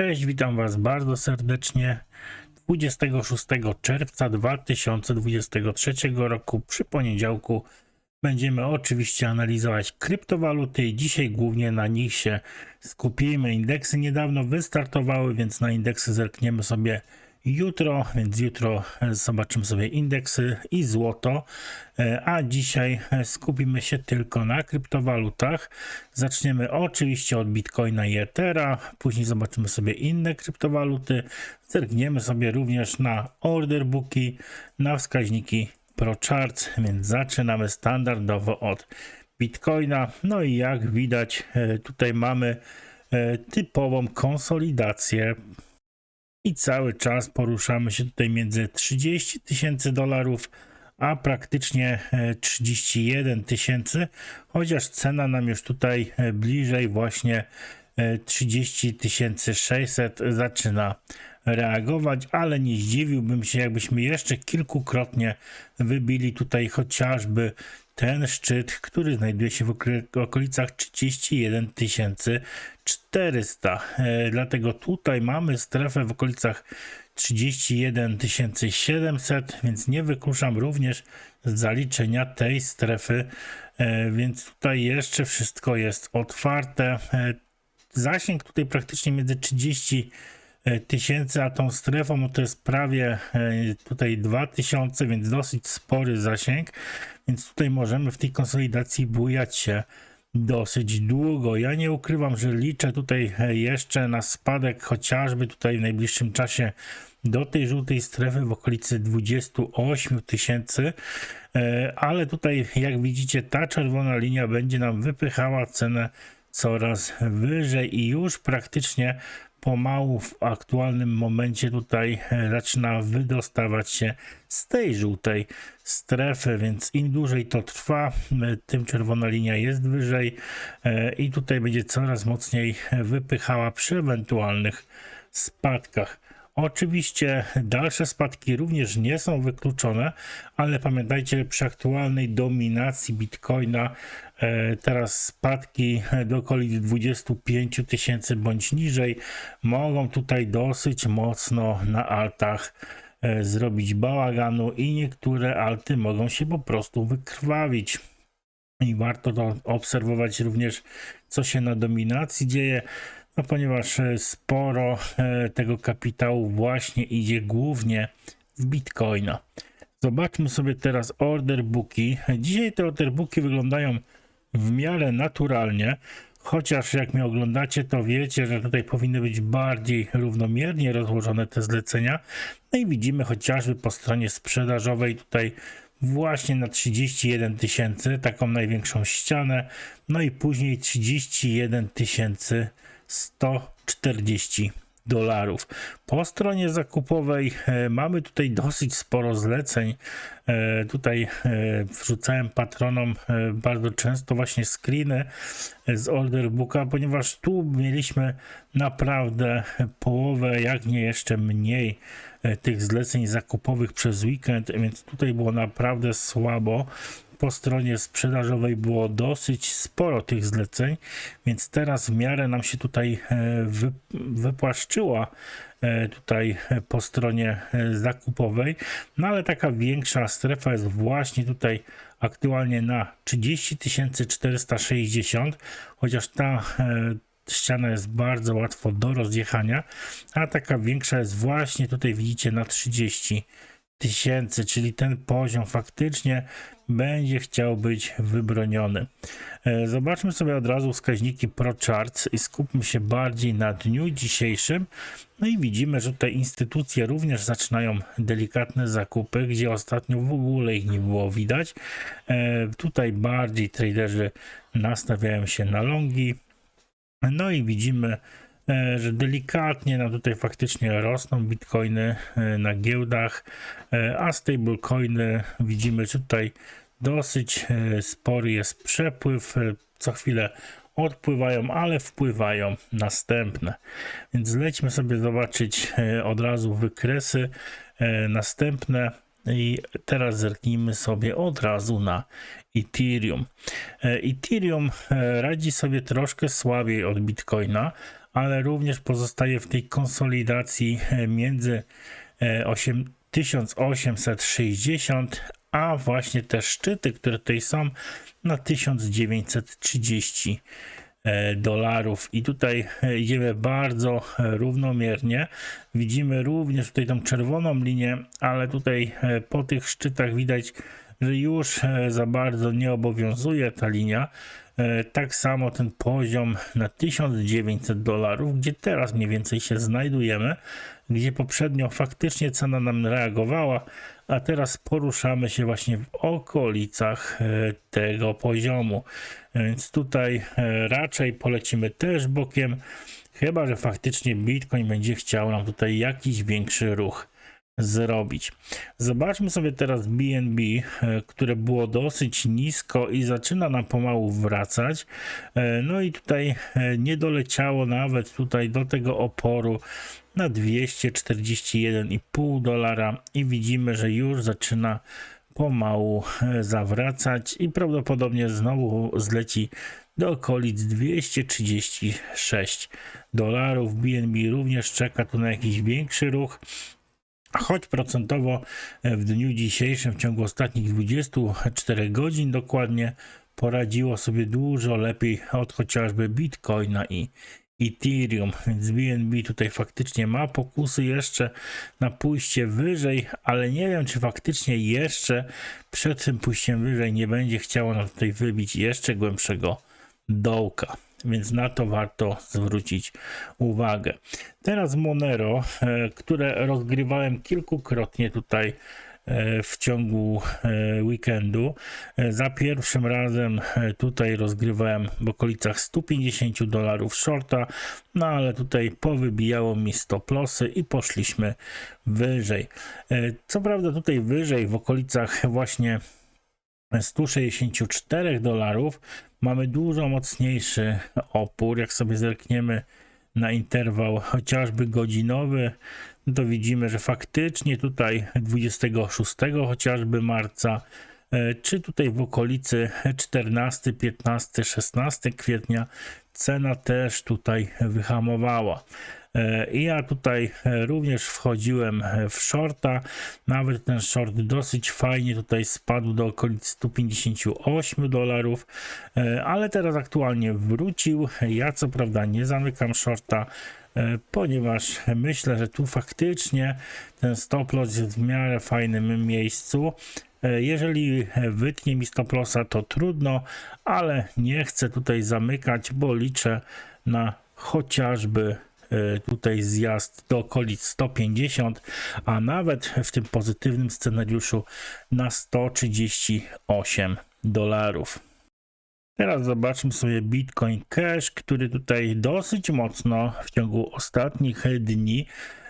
Cześć, witam Was bardzo serdecznie. 26 czerwca 2023 roku przy poniedziałku będziemy oczywiście analizować kryptowaluty i dzisiaj głównie na nich się skupimy. Indeksy niedawno wystartowały, więc na indeksy zerkniemy sobie jutro, więc jutro e, zobaczymy sobie indeksy i złoto, E, a dzisiaj e, skupimy się tylko na kryptowalutach. Zaczniemy oczywiście od Bitcoina i Ethera, później zobaczymy sobie inne kryptowaluty, zerkniemy sobie również na order booki, na wskaźniki ProCharts, więc zaczynamy standardowo od Bitcoina. No i jak widać, tutaj mamy typową konsolidację i cały czas poruszamy się tutaj między 30 tysięcy dolarów a praktycznie 31 tysięcy, chociaż cena nam już tutaj e, bliżej właśnie 30 600 zaczyna reagować, ale nie zdziwiłbym się, jakbyśmy jeszcze kilkukrotnie wybili tutaj chociażby ten szczyt, który znajduje się w okolicach 31 400. E, dlatego tutaj mamy strefę w okolicach 31 700, więc nie wykluczam również zaliczenia tej strefy, e, więc tutaj jeszcze wszystko jest otwarte. E, zasięg tutaj praktycznie między 30 tysięcy, a tą strefą no to jest prawie tutaj 2000, więc dosyć spory zasięg, więc tutaj możemy w tej konsolidacji bujać się dosyć długo. Ja nie ukrywam, że liczę tutaj jeszcze na spadek, chociażby tutaj w najbliższym czasie do tej żółtej strefy w okolicy 28 tysięcy, e, ale tutaj jak widzicie ta czerwona linia będzie nam wypychała cenę coraz wyżej i już praktycznie pomału w aktualnym momencie tutaj e, zaczyna wydostawać się z tej żółtej strefy, więc im dłużej to trwa, e, tym czerwona linia jest wyżej e, i tutaj będzie coraz mocniej wypychała przy ewentualnych spadkach. Oczywiście dalsze spadki również nie są wykluczone, ale pamiętajcie, przy aktualnej dominacji Bitcoina teraz spadki do okolic 25 tysięcy bądź niżej mogą tutaj dosyć mocno na altach e, zrobić bałaganu i niektóre alty mogą się po prostu wykrwawić. I warto to obserwować również, co się na dominacji dzieje. No ponieważ e, sporo e, tego kapitału właśnie idzie głównie w Bitcoina. Zobaczmy sobie teraz order booki. Dzisiaj te order booki wyglądają w miarę naturalnie, chociaż jak mnie oglądacie, to wiecie, że tutaj powinny być bardziej równomiernie rozłożone te zlecenia. No i widzimy chociażby po stronie sprzedażowej tutaj właśnie na 31 tysięcy, taką największą ścianę, no i później 31 tysięcy 140 dolarów. Po stronie zakupowej e, mamy tutaj dosyć sporo zleceń. E, tutaj e, wrzucałem patronom bardzo często właśnie screeny z order booka, ponieważ tu mieliśmy naprawdę połowę, jak nie jeszcze mniej tych zleceń zakupowych przez weekend, więc tutaj było naprawdę słabo po stronie sprzedażowej było dosyć sporo tych zleceń, więc teraz w miarę nam się tutaj e, wy, wypłaszczyła e, tutaj po stronie e, zakupowej, no ale taka większa strefa jest właśnie tutaj aktualnie na 30 460, chociaż ta ściana jest bardzo łatwo do rozjechania, a taka większa jest właśnie tutaj widzicie na 30 tysięcy, czyli ten poziom faktycznie będzie chciał być wybroniony. E, zobaczmy sobie od razu wskaźniki ProCharts i skupmy się bardziej na dniu dzisiejszym. No i widzimy, że te instytucje również zaczynają delikatne zakupy, gdzie ostatnio w ogóle ich nie było widać. E, tutaj bardziej traderzy nastawiają się na longi. No i widzimy, że delikatnie nam tutaj faktycznie rosną bitcoiny e, na giełdach, e, a stablecoiny widzimy, tutaj dosyć spory jest przepływ, co chwilę odpływają, ale wpływają następne. Więc lećmy sobie zobaczyć od razu wykresy następne i teraz zerknijmy sobie od razu na Ethereum. Ethereum radzi sobie troszkę słabiej od Bitcoina, ale również pozostaje w tej konsolidacji e, między e, 8 1860, a właśnie te szczyty, które tutaj są na 1930 e, dolarów i tutaj e, idziemy bardzo e, równomiernie. Widzimy również tutaj tą czerwoną linię, ale tutaj e, po tych szczytach widać, że już e, za bardzo nie obowiązuje ta linia. E, Tak samo ten poziom na 1900 dolarów, gdzie teraz mniej więcej się znajdujemy, gdzie poprzednio faktycznie cena nam reagowała, a teraz poruszamy się właśnie w okolicach e, tego poziomu. Więc tutaj raczej polecimy też bokiem, chyba że faktycznie Bitcoin będzie chciał nam tutaj jakiś większy ruch zrobić. Zobaczmy sobie teraz BNB, e, które było dosyć nisko i zaczyna nam pomału wracać. E, No i tutaj e, nie doleciało nawet tutaj do tego oporu na 241,5 dolara i widzimy, że już zaczyna pomału zawracać i prawdopodobnie znowu zleci do okolic 236 dolarów. BNB również czeka tu na jakiś większy ruch. Choć procentowo e, w dniu dzisiejszym, w ciągu ostatnich 24 godzin dokładnie, poradziło sobie dużo lepiej od chociażby Bitcoina i Ethereum, więc BNB tutaj faktycznie ma pokusy jeszcze na pójście wyżej, ale nie wiem, czy faktycznie jeszcze przed tym pójściem wyżej nie będzie chciało nam tutaj wybić jeszcze głębszego dołka. Więc na to warto zwrócić uwagę. Teraz Monero, e, które rozgrywałem kilkukrotnie tutaj e, w ciągu e, weekendu. Za pierwszym razem tutaj rozgrywałem w okolicach 150 dolarów shorta, no ale tutaj powybijało mi stop lossy i poszliśmy wyżej. Co prawda tutaj wyżej w okolicach właśnie 164 dolarów mamy dużo mocniejszy opór. Jak sobie zerkniemy na interwał chociażby godzinowy, no to widzimy, że faktycznie tutaj 26 chociażby marca, e, czy tutaj w okolicy 14, 15, 16 kwietnia cena też tutaj wyhamowała. E, I ja tutaj e, również wchodziłem e, w shorta. Nawet ten short dosyć fajnie tutaj spadł do okolic 158 dolarów, ale teraz aktualnie wrócił. Ja co prawda nie zamykam shorta, ponieważ myślę, że tu faktycznie ten stop loss jest w miarę fajnym miejscu. Jeżeli wytnie mi stop lossa, to trudno, ale nie chcę tutaj zamykać, bo liczę na chociażby tutaj zjazd do okolic 150, a nawet w tym pozytywnym scenariuszu na 138 dolarów. Teraz zobaczmy sobie Bitcoin Cash, który tutaj dosyć mocno w ciągu ostatnich dni e,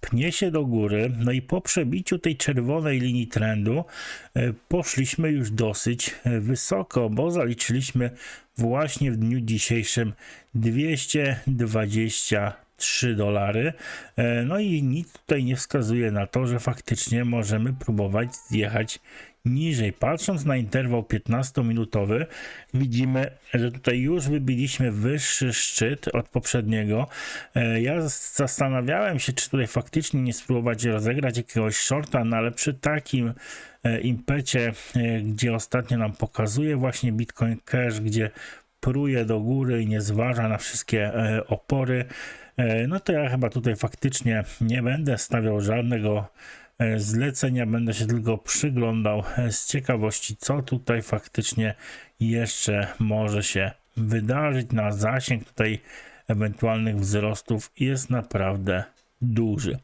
pnie się do góry. No i po przebiciu tej czerwonej linii trendu e, poszliśmy już dosyć e, wysoko, bo zaliczyliśmy właśnie w dniu dzisiejszym 223 dolary. E, No i nic tutaj nie wskazuje na to, że faktycznie możemy próbować zjechać niżej. Patrząc na interwał 15-minutowy, widzimy, że tutaj już wybiliśmy wyższy szczyt od poprzedniego. E, Ja zastanawiałem się, czy tutaj faktycznie nie spróbować rozegrać jakiegoś shorta, no ale przy takim e, impecie, e, gdzie ostatnio nam pokazuje właśnie Bitcoin Cash, gdzie pruje do góry i nie zważa na wszystkie opory, no to ja chyba tutaj faktycznie nie będę stawiał żadnego zlecenia, będę się tylko przyglądał e, z ciekawości, co tutaj faktycznie jeszcze może się wydarzyć. Na zasięg tutaj ewentualnych wzrostów jest naprawdę duży.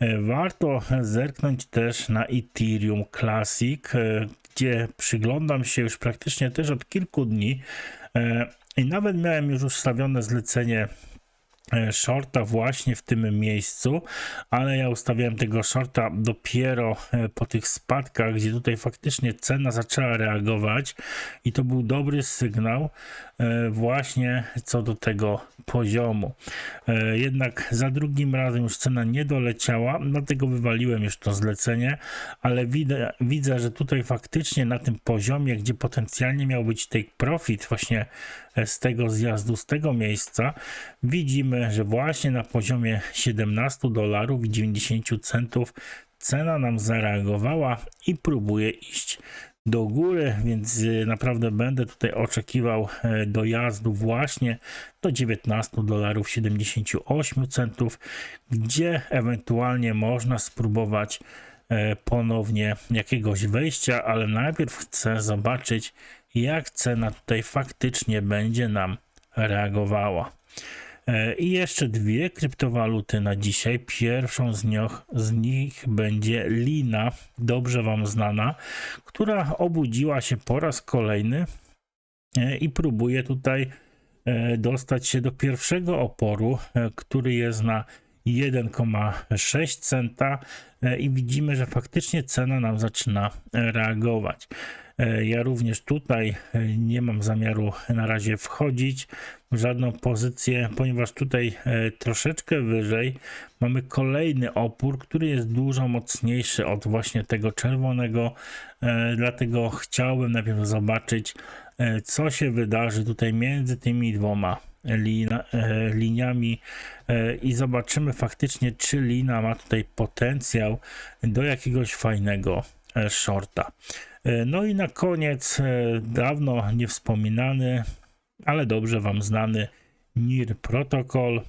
E, Warto zerknąć też na Ethereum Classic, e, gdzie przyglądam się już praktycznie też od kilku dni e, i nawet miałem już ustawione zlecenie e, shorta właśnie w tym miejscu, ale ja ustawiałem tego shorta dopiero e, po tych spadkach, gdzie tutaj faktycznie cena zaczęła reagować i to był dobry sygnał e, właśnie co do tego poziomu. E, Jednak za drugim razem już cena nie doleciała, dlatego wywaliłem już to zlecenie, ale widzę, widzę, że tutaj faktycznie na tym poziomie, gdzie potencjalnie miał być take profit właśnie e, z tego zjazdu, z tego miejsca, widzimy, że właśnie na poziomie 17 dolarów i 90 centów cena nam zareagowała i próbuje iść do góry, więc y, naprawdę będę tutaj oczekiwał e, dojazdu właśnie do 19 dolarów 78 centów, gdzie ewentualnie można spróbować e, ponownie jakiegoś wejścia, ale najpierw chcę zobaczyć, jak cena tutaj faktycznie będzie nam reagowała. E, I jeszcze dwie kryptowaluty na dzisiaj. Pierwszą z nich, z nich będzie Lina, dobrze Wam znana, która obudziła się po raz kolejny e, i próbuje tutaj e, dostać się do pierwszego oporu, który jest na 1,6 centa i widzimy, że faktycznie cena nam zaczyna reagować. E, Ja również tutaj e, nie mam zamiaru na razie wchodzić w żadną pozycję, ponieważ tutaj e, troszeczkę wyżej mamy kolejny opór, który jest dużo mocniejszy od właśnie tego czerwonego, dlatego chciałbym najpierw zobaczyć, co się wydarzy tutaj między tymi dwoma liniami i zobaczymy faktycznie, czy lina ma tutaj potencjał do jakiegoś fajnego shorta. E, No i na koniec, e, dawno niewspominany, ale dobrze Wam znany NIR Protocol,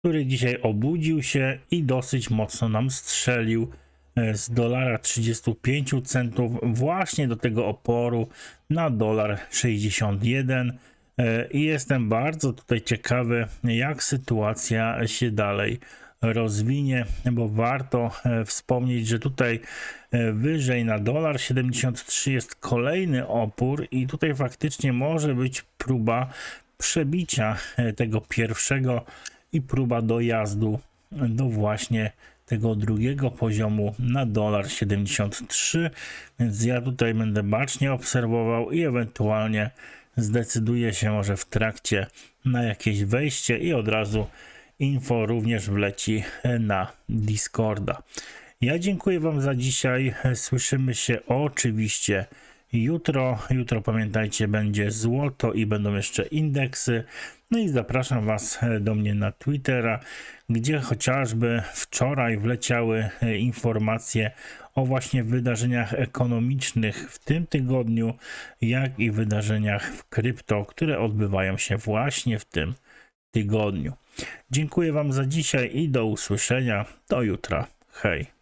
który dzisiaj obudził się i dosyć mocno nam strzelił e, z dolara 35 centów właśnie do tego oporu na dolar 61 E, i jestem bardzo tutaj ciekawy jak sytuacja się dalej rozwinie, bo warto e, wspomnieć, że tutaj e, wyżej na dolar 73 jest kolejny opór i tutaj faktycznie może być próba przebicia e, tego pierwszego i próba dojazdu do właśnie tego drugiego poziomu na dolar 73, więc ja tutaj będę bacznie obserwował i ewentualnie zdecyduję się może w trakcie na jakieś wejście i od razu info również wleci na Discorda. Ja dziękuję Wam za dzisiaj. Słyszymy się oczywiście jutro. Jutro pamiętajcie, będzie złoto i będą jeszcze indeksy. No i zapraszam Was do mnie na Twittera, gdzie chociażby wczoraj wleciały informacje o właśnie wydarzeniach ekonomicznych w tym tygodniu, jak i wydarzeniach w krypto, które odbywają się właśnie w tym tygodniu. Dziękuję Wam za dzisiaj i do usłyszenia. Do jutra. Hej.